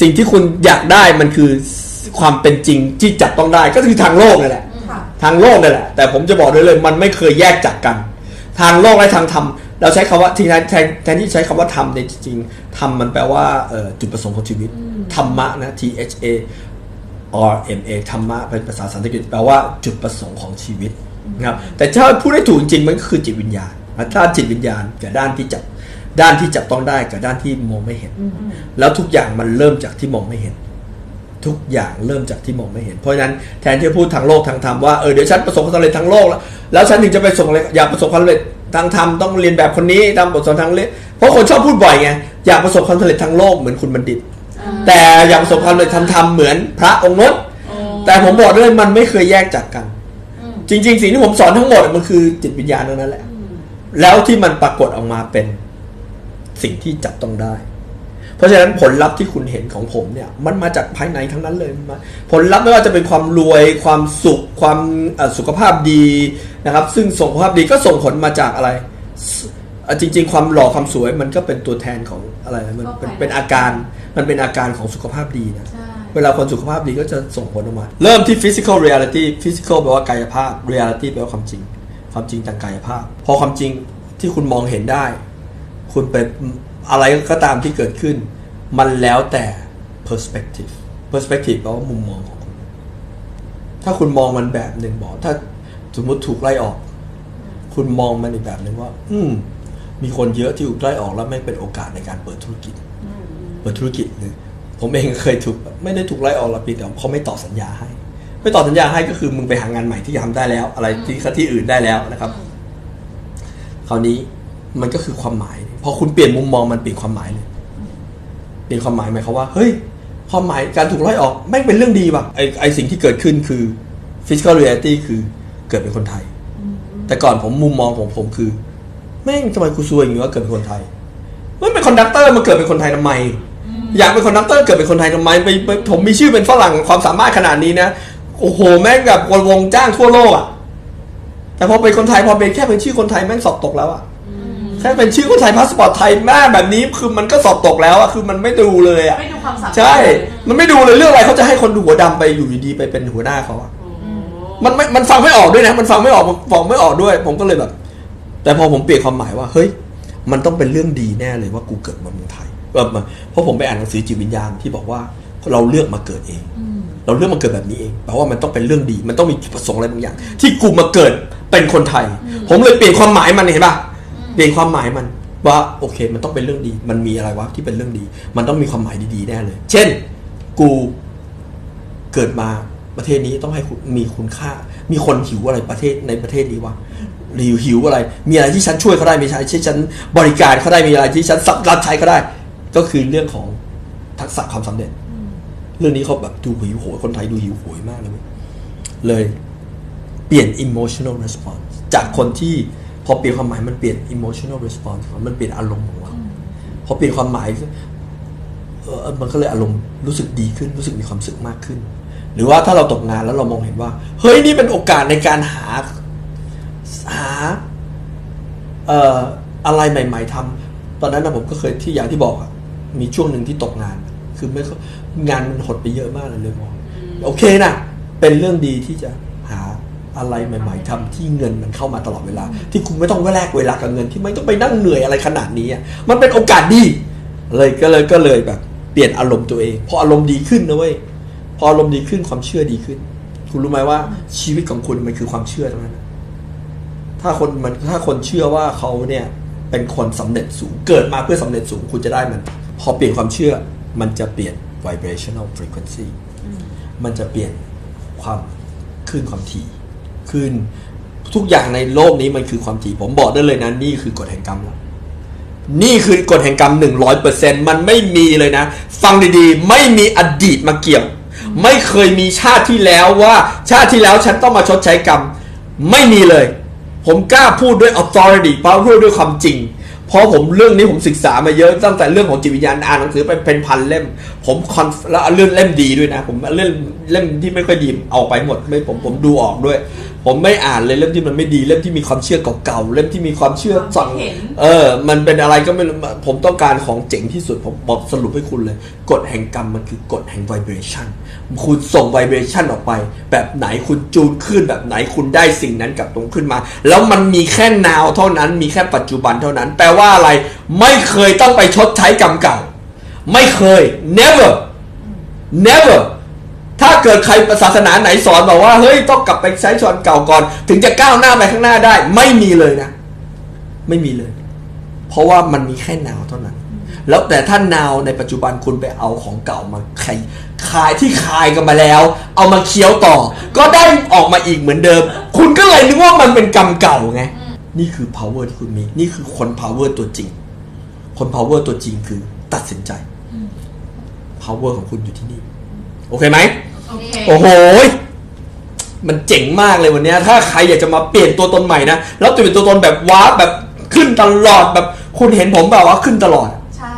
สิ่งที่คุณอยากได้มันคือความเป็นจริงที่จับต้องได้ก็คือทางโลกนั่นแหละ ค่ะ ทางโลกนั่นแหละ แต่ผมจะบอกได้เลย มันไม่เคยแยกจากกัน ทางโลกและทางธรรมเราใช้คำว่าที่แทนแทนแทนที่ใช้คำว่าธรรมในยจริงๆธรรมมันแปลว่าเอ่อจุดประสงค์ของชีวิตธรรมะนะ T H A R M A ธรรมะเป็นภาษาสันสกฤตแปลว่าจุดประสงค์ของชีวิตนะครับแต่ถ้าพูดได้ถูกจริงๆมันก็คือจิตวิญญาณด้านจิตวิญญาณกับด้านที่จับ ด้านที่จับต้องได้กับด้านที่มองไม่เห็น แล้วทุกอย่างมันเริ่มจากที่มองไม่เห็น ทุกอย่างเริ่มจากที่มองไม่เห็น เพราะฉะนั้นแทนที่จะพูดทางโลกทางธรรมว่าเออเดี๋ยวฉันประสบความสำเร็จทางโลกแล้วแล้วฉันถึงจะไปประสบความสำเร็จอยากประสบความสำเร็จทางธรรมต้องเรียนแบบคนนี้ตามบทสอนทางเละเพราะคนชอบพูดบ่อยไงอยากประสบความสำเร็จทางโลกเหมือนคุณบัณฑิต แต่อยากประสบความสำเร็จทางธรรมเหมือนพระองค์นนแต่ผมบอกเลยมันไม่เคยแยกจากกัน จริง ๆ สิ่งที่ผมสอนทั้งหมดมันคือจิตวิญญาณทั้งนั้นแหละ แล้วที่มันปรากฏออกมาเป็น สิ่งที่จับต้องได้ เพราะฉะนั้นผลลัพธ์ที่คุณเห็นของผมเนี่ย มันมาจากภายในทั้งนั้นเลยมาผลลัพธ์ไม่ว่าจะเป็นความรวย ความสุข ความเอ่อสุขภาพดีนะครับ ซึ่งสุขภาพดีก็ส่งผลมาจากอะไรสเอ่อจริง ๆ ความหล่อความสวยมันก็เป็นตัวแทนของอะไรนะมันเป็นเป็นอาการมันเป็นอาการของสุขภาพดีนะใช่เวลาคนสุขภาพดีก็จะส่งผลออกมา เริ่มที่ physical reality physical แปลว่ากายภาพ reality แปลว่าความจริง ความจริงทางกายภาพ พอความจริงที่คุณมองเห็นได้ คุณเป็นอะไรก็ตามที่เกิดขึ้น มันแล้วแต่ perspective perspective แปลว่ามุมมองของคุณ ถ้าคุณมองมันแบบหนึ่งบอก ถ้าสมมติถูกไล่ออก คุณมองมันอีกแบบหนึ่งว่า อืม มีคนเยอะที่ถูกไล่ออกแล้วไม่เป็นโอกาสในการเปิดธุรกิจ เปิดธุรกิจหรือผมเองเคยถูกไม่ได้ถูกไล่ออกหรอกเพียงแต่เขาไม่ต่อสัญญาให้ ไม่ต่อสัญญาให้ก็คือมึงไปหางานใหม่ที่ทำได้แล้ว อะไรที่ที่อื่นได้แล้วนะครับ คราวนี้ มันก็คือความหมาย พอคุณเปลี่ยนมุมมองมันเปลี่ยนความหมายเลยเปลี่ยนความหมายหมายความว่าเฮ้ยความหมายการถูกไล่ออกแม่งเป็นเรื่องดีว่ะไอไอสิ่งที่เกิดขึ้นคือ physical reality คือเกิดเป็นคนไทย แต่ก่อนผมมุมมองของผมคือแม่งทำไมกูซวยอย่างนี้ว่าเกิดเป็นคนไทยมันเป็นคอนดักเตอร์มาเกิดเป็นคนไทยทำไม อยากเป็นคอนดักเตอร์เกิดเป็นคนไทยทำไมไปไปผมมีชื่อเป็นฝรั่งความสามารถขนาดนี้นะโอ้โหแม่งกับวงจ้างทั่วโลกอะแต่พอเป็นคนไทยพอเป็นแค่เป็นชื่อคนไทยแม่งสอบตกแล้วอะ แค่เป็นชื่อคนไทยพาสปอร์ตไทยแม่แบบนี้คือมันก็สอบตกแล้วอะคือมันไม่ดูเลยอะไม่ดูความสามารถใช่ มันไม่ดูเลยเรื่องอะไรเขาจะให้คนหัวดำไปอยู่ดีๆไปเป็นหัวหน้าเขาอะมันไม่มันฟังไม่ออกด้วยนะ มันฟังไม่ออกฟังไม่ออกด้วย ผมก็เลยแบบ แต่พอผมเปลี่ยนความหมายว่า เฮ้ย มันต้องเป็นเรื่องดีแน่เลยว่ากูเกิดมาเมืองไทยเออมาเพราะผมไปอ่านหนังสือจิตวิญญาณที่บอกว่าเราเลือกมาเกิดเอง เราเลือกมาเกิดแบบนี้เองแปลว่ามันต้องเป็นเรื่องดี มันต้องมีจุดประสงค์อะไรบางอย่าง ที่กูมาเกิดเป็นคนไทย ผมเลยเปลี่ยนความหมายมันเห็นป่ะ เปลี่ยนความหมายมันว่าโอเค มันต้องเป็นเรื่องดี มันมีอะไรวะที่เป็นเรื่องดี มันต้องมีความหมายดีๆแน่เลย เช่น กูเกิดมาประเทศนี้ต้องให้มีคุณค่า มีคนหิวอะไรประเทศในประเทศนี้วะหิวหิวอะไร มีอะไรที่ฉันช่วยเขาได้มีอะไรที่ฉันบริการเขาได้มีอะไรที่ฉันสัมรับใช้เขาได้ ก็คือเรื่องของทักษะความสำเร็จ เรื่องนี้เขาแบบดูหิวโหยคนไทยดูหิวโหยมากเลยเลยเปลี่ยน emotional response จากคนที่ อเปลี่ยนความหมายมันเปลี่ยน emotional response มันเปลี่ยนอารมณ์ของเราพอเปลี่ยนความหมายเออมันก็เลยอารมณ์รู้สึกดีขึ้น รู้สึกมีความสุขมากขึ้น หรือว่าถ้าเราตกงานแล้วเรามองเห็นว่า เฮ้ยนี่เป็นโอกาสในการหาหาเอ่ออะไรใหม่ ๆทำตอนนั้นนะผมก็เคยที่อย่างที่บอกอะมีช่วงหนึ่งที่ตกงาน คือไม่ค่อยงานมันหดไปเยอะมากเลยเลยมองโอเคนะเป็นเรื่องดีที่จะหา อะไรใหม่ ๆทำที่เงินมันเข้ามาตลอดเวลา ที่คุณไม่ต้องแลกเวลากับเงินที่ไม่ต้องไปนั่งเหนื่อยอะไรขนาดนี้อะมันเป็นโอกาสดีเลยก็เลยก็เลยแบบเปลี่ยนอารมณ์ตัวเอง พออารมณ์ดีขึ้นนะเว้ยพออารมณ์ดีขึ้นความเชื่อดีขึ้น คุณรู้ไหมว่าชีวิตของคุณมันคือความเชื่อทั้งนั้นนะถ้าคนมันถ้าคนเชื่อว่าเขาเนี่ยเป็นคนสำเร็จสูงเกิดมาเพื่อสำเร็จสูงคุณจะได้มัน พอเปลี่ยนความเชื่อมันจะเปลี่ยน vibrational frequency มันจะเปลี่ยนความคลื่นความถี่ คลื่นทุกอย่างในโลกนี้มันคือความถี่ผมบอกได้เลยนะนี่คือกฎแห่งกรรมแล้วนี่คือกฎแห่งกรรมหนึ่งร้อยเปอร์เซ็นมันไม่มีเลยนะ ฟังดีๆ ไม่มีอดีตมาเกี่ยว ไม่เคยมีชาติที่แล้วว่า ชาติที่แล้วฉันต้องมาชดใช้กรรม ไม่มีเลย ผมกล้าพูดด้วย authority เพราะพูดด้วยความจริง เพราะผมเรื่องนี้ผมศึกษามาเยอะตั้งแต่เรื่องของจิตวิญญาณอ่านหนังสือไปเป็นพันเล่ม ผมคอนแล้วเรื่องเล่มดีด้วยนะ ผมเรื่องเล่มที่ไม่ค่อยดีเอาไปหมดไม่ผมผมดูออกด้วย ผมไม่อ่านเลยเล่มที่มันไม่ดีเล่มที่มีความเชื่อเก่าๆเล่มที่มีความเชื่อสั่งเห็นเออ มันเป็นอะไรก็ไม่รู้ผมต้องการของเจ๋งที่สุดผมบอกสรุปให้คุณเลยกฎแห่งกรรมมันคือกฎแห่ง vibration คุณส่ง vibration ออกไป แบบไหนคุณจูนขึ้นแบบไหนคุณได้สิ่งนั้นกลับตรงขึ้นมา แล้วมันมีแค่ now เท่านั้นมีแค่ปัจจุบันเท่านั้น แปลว่าอะไรไม่เคยต้องไปชดใช้กรรมเก่า ไม่เคย never never ถ้าเกิดใครศาสนาไหนสอนบอกว่าเฮ้ยต้องกลับไปใช้ชอนเก่าก่อน ถึงจะก้าวหน้าไปข้างหน้าได้ ไม่มีเลยนะ ไม่มีเลย เพราะว่ามันมีแค่นาวเท่านั้น แล้วแต่ถ้านาวในปัจจุบันคุณไปเอาของเก่ามาคายคายที่คายกันมาแล้ว เอามาเคี้ยวต่อ ก็ได้ออกมาอีกเหมือนเดิม คุณก็เลยนึกว่ามันเป็นกรรมเก่าไงนี่คือ power ที่คุณมี นี่คือคน power ตัวจริง คน power ตัวจริงคือตัดสินใจ power ของคุณอยู่ที่นี่ โอเคไหม โอเคโอ้โหมันเจ๋งมากเลยวันเนี้ย ถ้าใครอยากจะมาเปลี่ยนตัวตนใหม่นะ แล้วจะเป็นตัวตนแบบว้าร์ปแบบขึ้นตลอดแบบ คุณเห็นผมแบบว่าขึ้นตลอด ใช่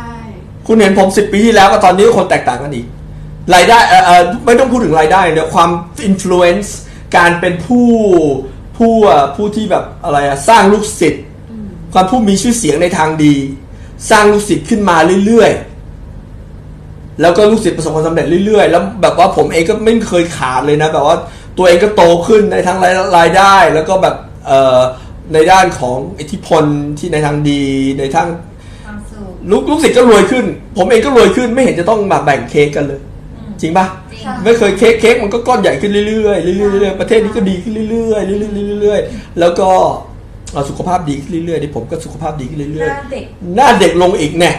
คุณเห็นผมสิบปีที่แล้วกับตอนนี้คนแตกต่างกันอีก รายได้เอ่อเอ่อไม่ต้องพูดถึงรายได้เนี่ยความอิม l u เ n นซ์การเป็นผู้ผู้อะผู้ที่แบบอะไรอะสร้างลูกศิษย์ ความผู้มีชื่อเสียงในทางดี สร้างลูกศิษย์ขึ้นมาเรื่อยๆ แล้วก็ลูกศิษย์ประสบความสำเร็จเรื่อยๆ แล้วแบบว่าผมเองก็ไม่เคยขาดเลยนะแบบว่าตัวเองก็โตขึ้นในทางรายรายได้ แล้วก็แบบเอ่อในด้านของอิทธิพลที่ในทางดีในทางความสุขลูกลูกศิษย์ก็รวยขึ้น ผมเองก็รวยขึ้นไม่เห็นจะต้องมาแบ่งเค้กกันเลยจริงปะจริง ไม่เคยเค้กเค้กมันก็ก้อนใหญ่ขึ้นเรื่อยๆเรื่อยๆเรื่อยๆประเทศนี้ก็ดีขึ้นเรื่อยๆเรื่อยๆเรื่อยๆแล้วก็เอ่อสุขภาพดีขึ้นเรื่อยๆที่ผมก็สุขภาพดีขึ้นหเรื่อยน้าเด็กๆหน้าเด็กลงอีกแน่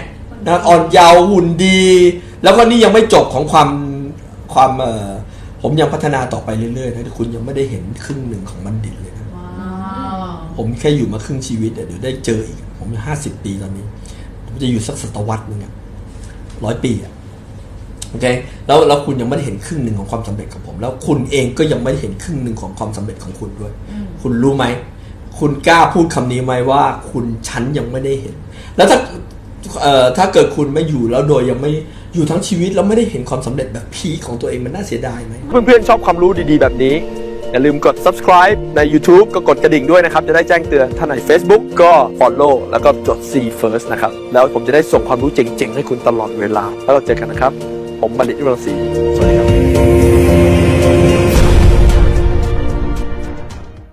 นะอ่อนเยาว์หุ่นดี แล้วก็นี่ยังไม่จบของความความเอ่อผมยังพัฒนาต่อไปเรื่อยๆนะคุณยังไม่ได้เห็นครึ่งหนึ่งของบัณฑิตเลยนะว้าวผมแค่อยู่มาครึ่งชีวิตอะเดี๋ยวได้เจออีก ผมห้าสิบปีตอนนี้ ผมจะอยู่สักศตวรรษหนึงอะร้อยปีอะโอเคแล้วแล้วคุณยังไม่ได้เห็นครึ่งหนึ่งของความสำเร็จของผม แล้วคุณเองก็ยังไม่ได้เห็นครึ่งหนึ่งของความสำเร็จของคุณด้วย คุณรู้ไหม คุณกล้าพูดคำนี้ไหมว่า คุณฉันยังไม่ได้เห็น แล้วถ้าเอ่อถ้าเกิดคุณไม่อยู่แล้วโดยยังไม่ อยู่ทั้งชีวิตแล้วไม่ได้เห็นความสำเร็จแบบพีของตัวเองมันน่าเสียดายไหม เพื่อนๆชอบความรู้ดีๆ แบบนี้ อย่าลืมกด subscribe ใน YouTube ก็กดกระดิ่งด้วยนะครับ จะได้แจ้งเตือนถ้าใน Facebook ก็ follow แล้วก็จด see first นะครับ แล้วผมจะได้ส่งความรู้เจ๋งๆ ให้คุณตลอดเวลา แล้วเราเจอกันนะครับ ผมบัณฑิตวิรศรีสวัสดีครับ